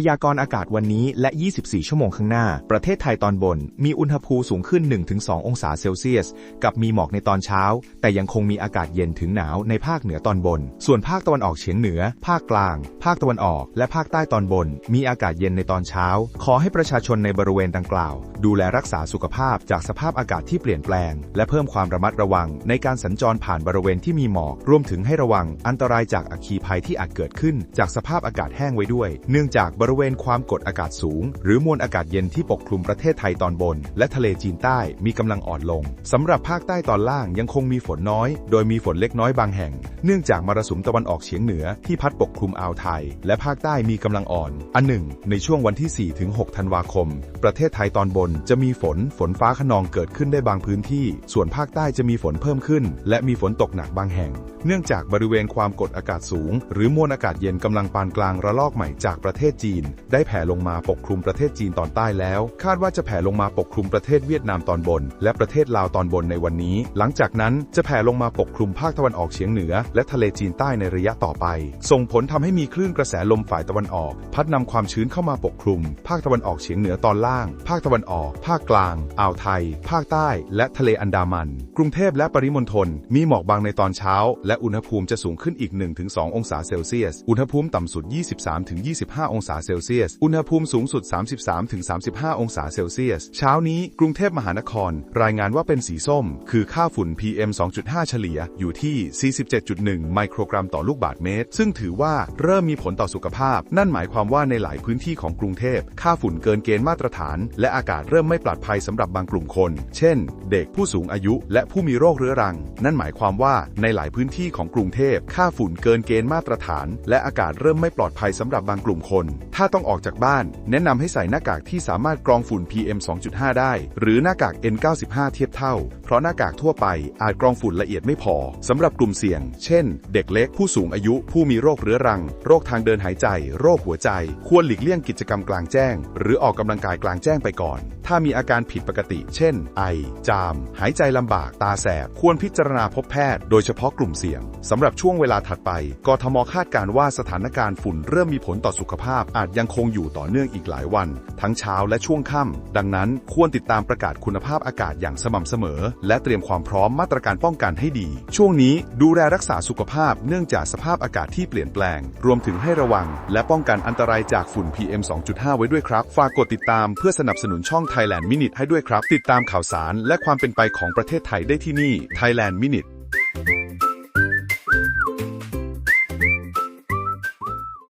พยากรณ์อากาศวันนี้และ 24 ชั่วโมงข้างหน้า ประเทศไทยตอนบน มีอุณหภูมิสูงขึ้น 1-2 องศาเซลเซียส กับมีหมอกในตอนเช้า แต่ยังคงมีอากาศเย็นถึงหนาวในภาคเหนือตอนบน ส่วนภาคตะวันออกเฉียงเหนือ ภาคกลาง ภาคตะวันออก และภาคใต้ตอนบน มีอากาศเย็นในตอนเช้า ขอให้ประชาชนในบริเวณดังกล่าว ดูแลรักษาสุขภาพจากสภาพอากาศที่เปลี่ยนแปลง และเพิ่มความระมัดระวัง ในการสัญจรผ่านบริเวณที่มีหมอก รวมถึงให้ระวังอันตรายจากอัคคีภัยที่อาจเกิดขึ้น จากสภาพอากาศแห้งไว้ด้วย เนื่องจากบริเวณความกดอากาศสูง หรือมวลอากาศเย็นที่ปกคลุมประเทศไทยตอนบน และทะเลจีนใต้มีกำลังอ่อนลงสำหรับภาคใต้ตอนล่างยังคงมีฝนน้อย โดยมีฝนเล็กน้อยบางแห่ง เนื่องจากมรสุมตะวันออกเฉียงเหนือที่พัดปกคลุมอ่าวไทย และภาคใต้มีกำลังอ่อน อันหนึ่ง ในช่วงวันที่ 4 ถึง 6 ธันวาคม ประเทศไทยตอนบนจะมีฝนฝนฟ้าขนองเกิดขึ้นได้บางพื้นที่ ส่วนภาคใต้จะมีฝนเพิ่มขึ้น และมีฝนตกหนักบางแห่ง เนื่องจากบริเวณความกดอากาศสูง หรือมวลอากาศเย็นกำลังปานกลางระลอกใหม่จากประเทศจีนได้แผ่ลงมาปกคลุมประเทศจีนตอนใต้แล้ว คาดว่าจะแผ่ลงมาปกคลุมประเทศเวียดนามตอนบน และประเทศลาวตอนบนในวันนี้ หลังจากนั้นจะแผ่ลงมาปกคลุมภาคตะวันออกเฉียงเหนือ และทะเลจีนใต้ในระยะต่อไป ส่งผลทำให้มีคลื่นกระแสลมฝ่ายตะวันออก พัดนำความชื้นเข้ามาปกคลุม ภาคตะวันออกเฉียงเหนือตอนล่าง ภาคตะวันออก ภาคกลาง อ่าวไทย ภาคใต้ และทะเลอันดามัน กรุงเทพและปริมณฑลมีหมอกบางในตอนเช้า และอุณหภูมิจะสูงขึ้นอีก 1-2 องศาเซลเซียส อุณหภูมิต่ำสุด 23-25 องศาเซลเซียส อุณหภูมิสูงสุด 33-35 องศาเซลเซียส เช้านี้กรุงเทพมหานคร รายงานว่าเป็นสีส้ม คือค่าฝุ่น PM 2.5 เฉลี่ยอยู่ที่ 47.1 ไมโครกรัมต่อลูกบาศก์เมตร ซึ่งถือว่าเริ่มมีผลต่อสุขภาพ นั่นหมายความว่าในหลายพื้นที่ของกรุงเทพ ค่าฝุ่นเกินเกณฑ์มาตรฐาน และอากาศเริ่มไม่ปลอดภัยสำหรับบางกลุ่มคน เช่น เด็กผู้สูงอายุ และผู้มีโรคเรื้อรัง นั่นหมายความว่าในหลายพื้นที่ของกรุงเทพ ค่าฝุ่นเกินเกณฑ์มาตรฐาน และอากาศเริ่มไม่ปลอดภัยสำหรับบางกลุ่มคน ถ้าต้องออกจากบ้าน แนะนำให้ใส่หน้ากากที่สามารถกรองฝุ่น PM 2.5 ได้ หรือหน้ากาก N95 เทียบเท่า เพราะหน้ากากทั่วไปอาจกรองฝุ่นละเอียดไม่พอสำหรับกลุ่มเสี่ยง เช่น เด็กเล็กผู้สูงอายุ ผู้มีโรคเรื้อรัง โรคทางเดินหายใจ โรคหัวใจ ควรหลีกเลี่ยงกิจกรรมกลางแจ้ง หรือออกกำลังกายกลางแจ้งไปก่อน ถ้ามีอาการผิดปกติ เช่น ไอ จาม หายใจลำบาก ตาแสบ ควรพิจารณาพบแพทย์ โดยเฉพาะกลุ่มเสี่ยงสำหรับช่วงเวลาถัดไปกทมคาดการณ์ว่าสถานการณ์ฝุ่นเริ่มมีผลต่อสุขภาพอาจยังคงอยู่ต่อเนื่องอีกหลายวัน ทั้งเช้าและช่วงค่ำดังนั้นควรติดตามประกาศคุณภาพอากาศอย่างสม่ำเสมอ และเตรียมความพร้อมมาตรการป้องกันให้ดี ช่วงนี้ดูแลรักษาสุขภาพเนื่องจากสภาพอากาศที่เปลี่ยนแปลง รวมถึงให้ระวัง และป้องกันอันตรายจากฝุ่น PM 2.5 ไว้ด้วยครับ ฝากกดติดตามเพื่อสนับสนุนช่อง Thailand Minute ให้ด้วยครับ ติดตามข่าวสารและความเป็นไปของประเทศไทยได้ที่นี่ Thailand Minute